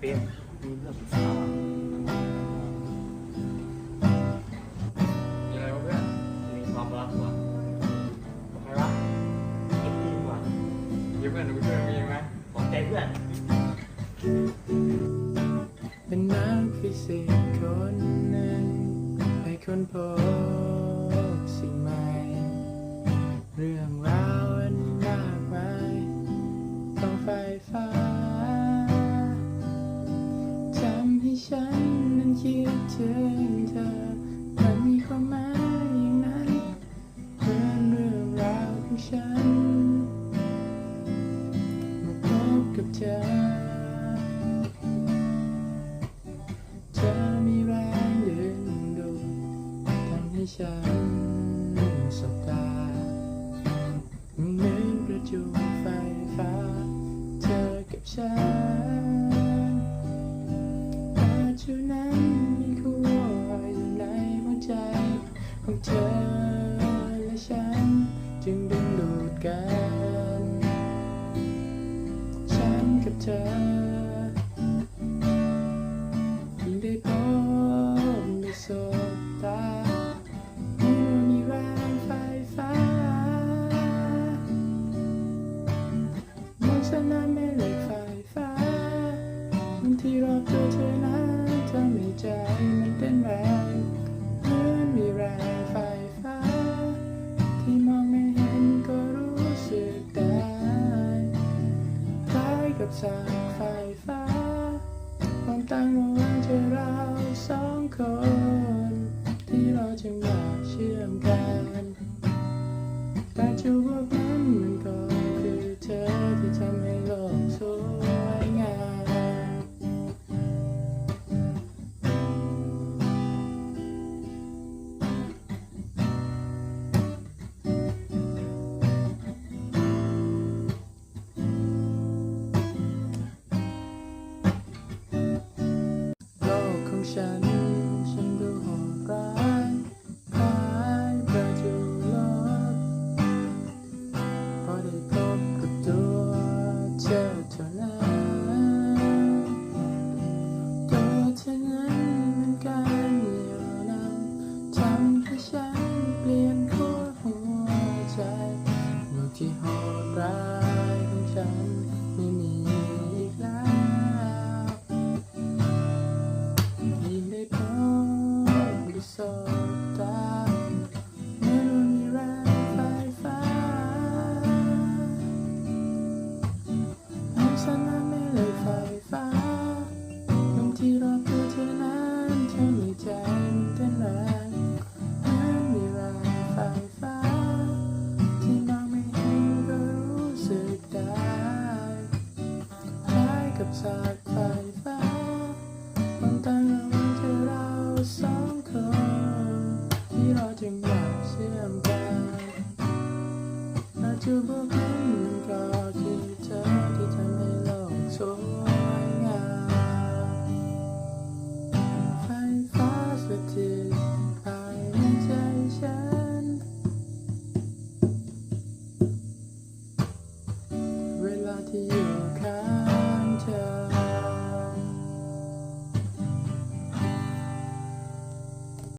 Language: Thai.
เป๊ะมีเรื่องปรึกษาวมีอะไรวะเพื่อนมีความรักว่ะใครวะเอ็กซ์ดีว่ะเดี๋ยวเพื่อนดูเพื่อนมีไหมขอบใจเพื่อน เป็นนักฟิสิกส์คนหนึ่งให้คนพบสิ่งใหม่ เรื่องราวอันมากมายต้องไฟฟ้า ฉันนั้นคิดถึงเธอมันมีความหมายอย่างนั้นเหมือนเรื่องราวของฉัน มาพบกับเธอ เธอมีแรงดึงดูดทำให้ฉันสบตาเหมือนประจุไฟฟ้า เธอกับฉัน ฉัน จึงดึงดูดกัน ฉันกับเธอยิ่งได้พบได้สบตามีมีแรงไฟฟ้ามองฉันนั้นแม่เหล็กไฟฟ้าที่รอบตัวเธอนั้นทำให้ใจมันเต้นแรง ตั้งระหว่างเธอเราสองคน ที่เราจึงอยากเชื่อมกันแต่จุดพวกนั้นมันก็คือเธอที่ทำให้ นั้นทำให้ใจเต้นแรงเหมือนมีแรงไฟฟ้า ที่มองไม่เห็นก็รู้สึกได้คล้ายกับสายไฟฟ้าความต่างระหว่างเธอเราสองคน ที่เราจึงอยากเชื่อมกันปัจจุบันมันก็ ที่อยู่ข้างเธอ